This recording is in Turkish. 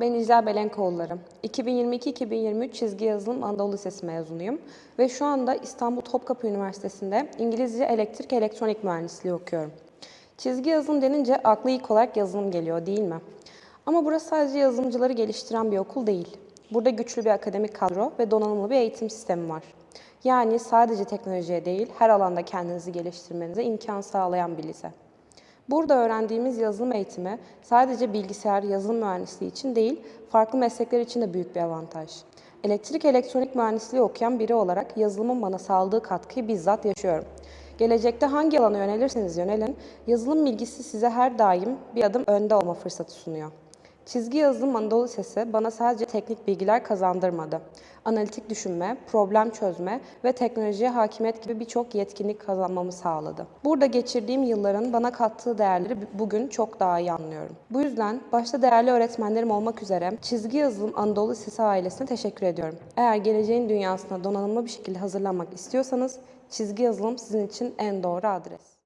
Ben İcra Belenkoğulları. 2022-2023 çizgi yazılım Anadolu Lisesi mezunuyum ve şu anda İstanbul Topkapı Üniversitesi'nde İngilizce Elektrik Elektronik Mühendisliği okuyorum. Çizgi yazılım denince akla ilk olarak yazılım geliyor değil mi? Ama burası sadece yazılımcıları geliştiren bir okul değil. Burada güçlü bir akademik kadro ve donanımlı bir eğitim sistemi var. Yani sadece teknolojiye değil, her alanda kendinizi geliştirmenize imkan sağlayan bir lise. Burada öğrendiğimiz yazılım eğitimi sadece bilgisayar, yazılım mühendisliği için değil, farklı meslekler için de büyük bir avantaj. Elektrik elektronik mühendisliği okuyan biri olarak yazılımın bana sağladığı katkıyı bizzat yaşıyorum. Gelecekte hangi alana yönelirseniz yönelin, yazılım bilgisi size her daim bir adım önde olma fırsatı sunuyor. Çizgi yazılım Anadolu Lisesi bana sadece teknik bilgiler kazandırmadı. Analitik düşünme, problem çözme ve teknolojiye hakimiyet gibi birçok yetkinlik kazanmamı sağladı. Burada geçirdiğim yılların bana kattığı değerleri bugün çok daha iyi anlıyorum. Bu yüzden başta değerli öğretmenlerim olmak üzere Çizgi Yazılım Anadolu Lisesi ailesine teşekkür ediyorum. Eğer geleceğin dünyasına donanımlı bir şekilde hazırlanmak istiyorsanız çizgi yazılım sizin için en doğru adres.